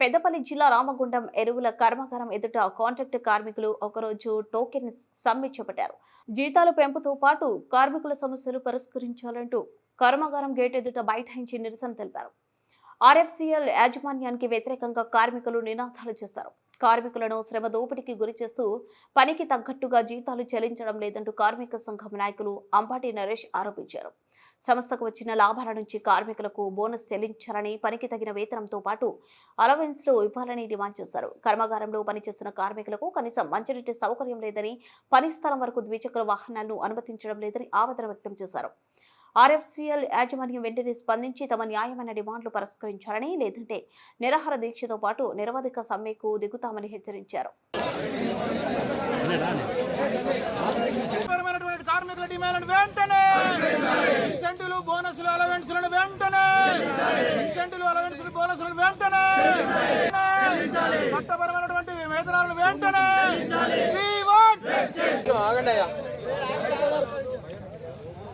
పెద్దపల్లి జిల్లా రామగుండం ఎరువుల కర్మాగారం ఎదుట కాంట్రాక్ట్ కార్మికులు ఒకరోజు టోకెన్ సమ్మె చేపట్టారు. జీతాలు పెంపుతో పాటు కార్మికుల సమస్యలు పరిష్కరించాలంటూ కర్మాగారం గేట్ ఎదుట బైఠాయించి నిరసన తెలిపారు. ఆర్ఎఫ్సిఎల్ యాజమాన్యానికి వ్యతిరేకంగా కార్మికులు నినాదాలు చేశారు. కార్మికులను శ్రమ దోపిడీకి గురి చేస్తూ పనికి తగ్గట్టుగా జీతాలు చెల్లించడం లేదంటూ కార్మిక సంఘం నాయకులు అంబాటి నరేష్ ఆరోపించారు. సంస్థకు వచ్చిన లాభాల నుంచి కార్మికులకు బోనస్ చెల్లించాలని పనికి తగిన వేతనంతో పాటు అలవెన్స్లు ఇవ్వాలని డిమాండ్ చేశారు. కర్మాగారంలో పనిచేస్తున్న కార్మికులకు కనీసం మంచినీటి సౌకర్యం లేదని పని స్థలం వరకు ద్విచక్ర వాహనాలను అనుమతించడం లేదని ఆవేదన వ్యక్తం చేశారు. ఆర్ఎఫ్సిఎల్ యాజమాన్యం వెంటనే స్పందించి తమ న్యాయమైన డిమాండ్లు పరిష్కరించాలని లేదంటే నిరాహార దీక్షతో పాటు నిరవధిక సమ్మెకు దిగుతామని హెచ్చరించారు. కార్మికుల డిమాండ్ వెంటనే బోనస్లు అలవెన్స్లను వెంటనే! ఇన్సెంటివ్లు అలవెన్స్లు బోనస్లను వెంటనే! చట్టపరమైనటువంటి వేతనాలను వెంటనే! ఆగండి అయ్యా.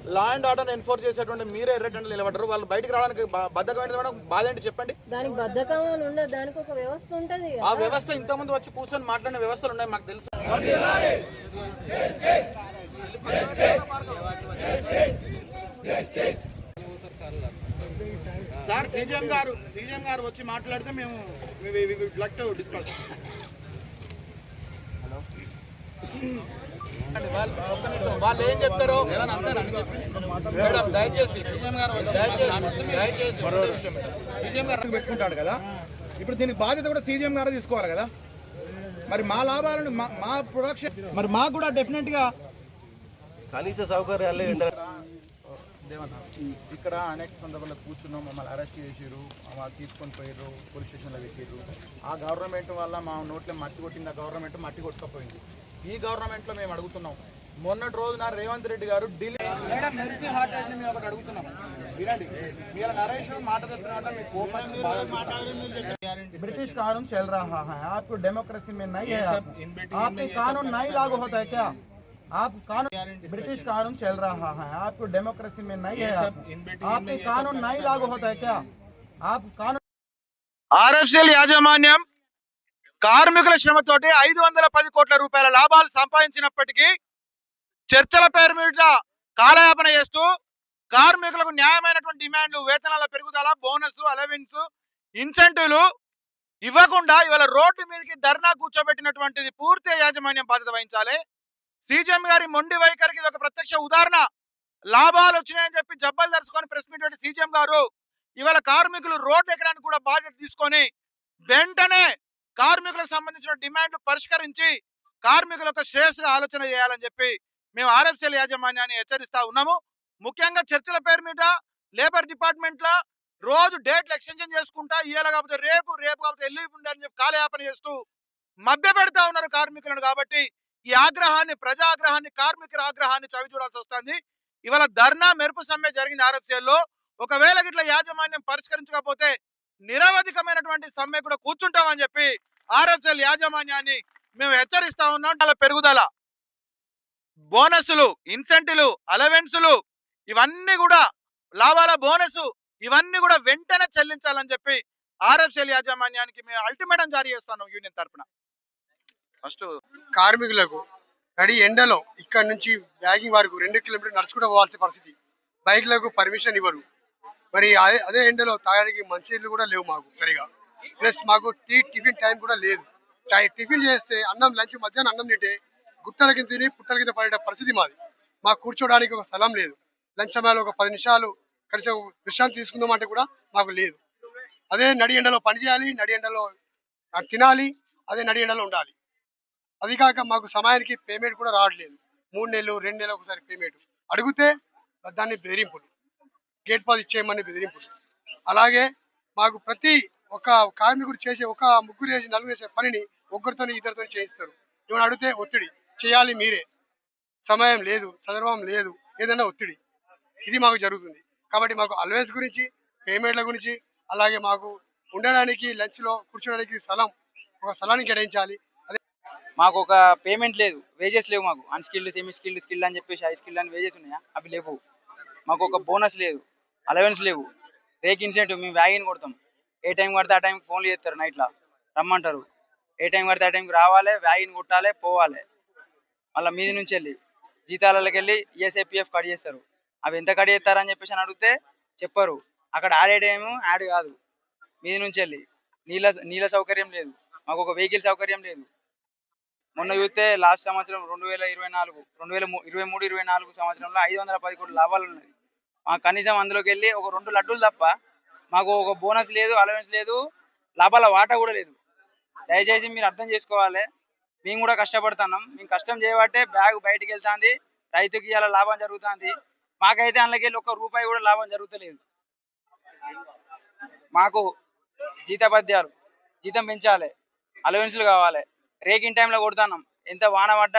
లా అండ్ ఆర్డర్ ఎన్ఫోర్స్ చేసేటువంటి మీరే ఎర్రటెండలు నిలబడ్డారు. వాళ్ళు బయటకు రావడానికి బ- బద్ధకం ఏంటి మేడం? బాధ ఏంటి చెప్పండి. దానికి బద్ధకం అని ఉండదు దానికి ఒక వ్యవస్థ ఉంటది ఆ వ్యవస్థ ఇంతకుముందు వచ్చి కూర్చొని మాట్లాడిన వ్యవస్థలు ఉన్నాయి మాకు తెలుసు. సార్ సీజీఎం గారు సీజీఎం గారు వచ్చి మాట్లాడితే మేము లక్ డిస్కస్ వాళ్ళు ఏం చెప్తారో మేడం దయచేసి. సీజీఎం గారు పెట్టుకుంటాడు కదా? ఇప్పుడు దీనికి బాధ్యత కూడా సీజీఎం గారే తీసుకోవాలి కదా? మరి మా లాభాలను మా- మా ప్రొడక్షన్ మరి మాకు కూడా డెఫినెట్గా కనీస సౌకర్యాలు దేవన్న ఇక్కడ అనేక సందర్భాల్లో కూర్చున్నాం మమ్మల్ని అరెస్ట్ చేసిర్రు మమ్మల్ని తీసుకొని పోయారు పోలీస్ స్టేషన్లో పెట్టిర్రు ఆ గవర్నమెంట్ వల్ల మా నోట్లో మట్టి కొట్టింది ఆ గవర్నమెంట్ మట్టి కొట్టుకపోయింది ఈ గవర్నమెంట్లో మేము అడుగుతున్నాం మొన్నటి రోజున రేవంత్ రెడ్డి గారు ఢిల్లీ మేడం మెరిసి హార్ట్ అయింది మేము ఒకటి అడుగుతున్నాం వినండి వీళ్ళ నరేష్ మాట చెప్తున్నట్టు మీకు కోపం ब्रिटिश कानून चल रहा है आपको डेमोक्रेसी में नहीं है आप आपके कानून नहीं लागू होता है क्या आप कानून ब्रिटिश कानून चल रहा है आपको डेमोक्रेसी में नहीं है आप आपके कानून नहीं लागू होता है क्या आप कानून ఆర్ఎఫ్సిఎల్ యాజమాన్యం కార్మికుల శ్రమతోటి ఐదు వందల పది కోట్ల రూపాయల లాభాలు సంపాదించినప్పటికీ చర్చల పేరు మీద కాలయాపన చేస్తూ కార్మికులకు న్యాయమైనటువంటి డిమాండ్లు వేతనాల పెరుగుదల బోనస్ అలవెన్స్ ఇన్సెంటివ్లు ఇవ్వకుండా ఇవాళ రోడ్డు మీదకి ధర్నా కూర్చోబెట్టినటువంటిది పూర్తి యాజమాన్యం బాధ్యత వహించాలి సీజీఎం గారి మొండి వైఖరికి ఇది ఒక ప్రత్యక్ష ఉదాహరణ. లాభాలు వచ్చినాయని చెప్పి జబ్బలు దరుచుకొని ప్రెస్ మీట్ పెట్టి సీజీఎం గారు ఇవాళ కార్మికులు రోడ్డు ఎక్కడానికి కూడా బాధ్యత తీసుకొని వెంటనే కార్మికులకు సంబంధించిన డిమాండ్లు పరిష్కరించి కార్మికుల యొక్క శ్రేయస్సుగా ఆలోచన చేయాలని చెప్పి మేము ఆర్ఎఫ్సీఎల్ యాజమాన్యాన్ని హెచ్చరిస్తా ఉన్నాము. ముఖ్యంగా చర్చల పేరు మీద లేబర్ డిపార్ట్మెంట్ రోజు డేట్లు ఎక్స్టెన్షన్ చేసుకుంటా ఇవాళ కాకపోతే రేపు రేపు కాకపోతే ఎల్లు ఉండాలని చెప్పి కాలయాపన చేస్తూ మభ్య పెడతా ఉన్నారు కార్మికులను కాబట్టి ఈ ఆగ్రహాన్ని ప్రజాగ్రహాన్ని కార్మికుల ఆగ్రహాన్ని చవి చూడాల్సి వస్తుంది. ఇవాళ ధర్నా మెరుపు సమ్మె జరిగింది ఆర్ఎఫ్సీఎల్లో ఒకవేళ గిట్ల యాజమాన్యం పరిష్కరించకపోతే నిరవధికమైనటువంటి సమ్మె కూడా కూర్చుంటామని చెప్పి ఆర్ఎఫ్సీఎల్ యాజమాన్యాన్ని మేము హెచ్చరిస్తా ఉన్నాం. అలా పెరుగుదల బోనస్లు ఇన్సెంటివ్లు అలవెన్సులు ఇవన్నీ కూడా లాభాల బోనస్ ఇవన్నీ కూడా వెంటనే చెల్లించాలని చెప్పి ఆర్ఎఫ్సీఎల్ యాజమాన్యానికి మేము అల్టిమేటం జారీ చేస్తాను యూనియన్ తరపున. ఫస్ట్ కార్మికులకు నడి ఎండలో ఇక్కడ నుంచి బ్యాగింగ్ వరకు రెండు కిలోమీటర్లు నడుచుకుంటూ పోవాల్సిన పరిస్థితి. బైక్లకు పర్మిషన్ ఇవ్వరు. మరి అదే అదే ఎండలో తాగడానికి మంచినీళ్ళు కూడా లేవు మాకు సరిగా. ప్లస్ మాకు టీ టిఫిన్ టైం కూడా లేదు. టై- టిఫిన్ చేస్తే అన్నం లంచ్ మధ్యాహ్నం అన్నం తింటే గుట్టల కింద తిని పుట్టల కింద పడే పరిస్థితి మాది. మాకు కూర్చోడానికి ఒక స్థలం లేదు. లంచ్ సమయంలో ఒక పది నిమిషాలు కనీసం విశ్రాంతి తీసుకుందాం అంటే కూడా మాకు లేదు. అదే నడి ఎండలో పని చేయాలి నడి ఎండలో తినాలి అదే నడి ఎండలో ఉండాలి. అది కాక మాకు సమయానికి పేమెంట్ కూడా రావట్లేదు. మూడు నెలలు రెండు నెలలు ఒకసారి పేమెంట్. అడిగితే దాన్ని బెదిరింపులు. గేట్ పాస్ ఇచ్చేయమని బెదిరింపులు. అలాగే మాకు ప్రతి ఒక కార్మికుడు చేసే ఒక ముగ్గురు చేసి నలుగురు చేసే పనిని ఒక్కరితో ఇద్దరితో చేయిస్తారు. ఇవన్నీ అడిగితే ఒత్తిడి. చేయాలి మీరే. సమయం లేదు సందర్భం లేదు ఏదైనా ఒత్తిడి. ఇది మాకు జరుగుతుంది. కాబట్టి మాకు అల్వేస్ గురించి పేమెంట్ల గురించి అలాగే మాకు ఉండడానికి లంచ్లో కూర్చోడానికి స్థలం ఒక స్థలాన్ని కేటాయించాలి. మాకు ఒక పేమెంట్ లేదు. వేజెస్ లేవు మాకు. అన్స్కిల్డ్ సెమీ స్కిల్డ్ స్కిల్డ్ అని చెప్పేసి హై స్కిల్డ్ అని వేజెస్ ఉన్నాయా? అవి లేవు. మాకు ఒక బోనస్ లేదు. అలవెన్స్ లేవు. రేక్ ఇన్సెంటివ్ మేము వ్యాగిన్ కొడతాం. ఏ టైం పడితే ఆ టైంకి ఫోన్లు చేస్తారు నైట్లో రమ్మంటారు. ఏ టైం పడితే ఆ టైంకి రావాలి వ్యాగిన్ కొట్టాలి పోవాలి. మళ్ళీ మీది నుంచి వెళ్ళి జీతాలకి వెళ్ళి ఈఎస్ఐపిఎఫ్ కట్ చేస్తారు. అవి ఎంత కట్ చేస్తారని చెప్పేసి అని అడిగితే చెప్పరు. అక్కడ ఆడే టైము యాడ్ కాదు. మీది నుంచి వెళ్ళి నీళ్ళ నీళ్ళ సౌకర్యం లేదు. మాకు ఒక వెహికల్ సౌకర్యం లేదు. మొన్న చూస్తే లాస్ట్ సంవత్సరం రెండు వేల ఇరవై నాలుగు రెండు వేల ఇరవై మూడు ఇరవై నాలుగు సంవత్సరంలో ఐదు వందల పది కోట్ల లాభాలు ఉన్నాయి. మా కనీసం అందులోకి వెళ్ళి ఒక రెండు లడ్డూలు తప్ప మాకు ఒక బోనస్ లేదు అలవెన్స్ లేదు లాభాల వాటా కూడా లేదు. దయచేసి మీరు అర్థం చేసుకోవాలి. మేము కూడా కష్టపడుతున్నాం. మేము కష్టం చేయబట్టే బ్యాగ్ బయటకు వెళ్తుంది రైతుకి ఇలా లాభం జరుగుతుంది. మాకైతే అందులోకి వెళ్ళి ఒక రూపాయి కూడా లాభం జరుగుతలేదు. మాకు జీతపద్యాలు జీతం పెంచాలి అలవెన్స్లు కావాలి. రేకింగ్ టైంలో కొడుతున్నాం. ఎంత వాన పడ్డా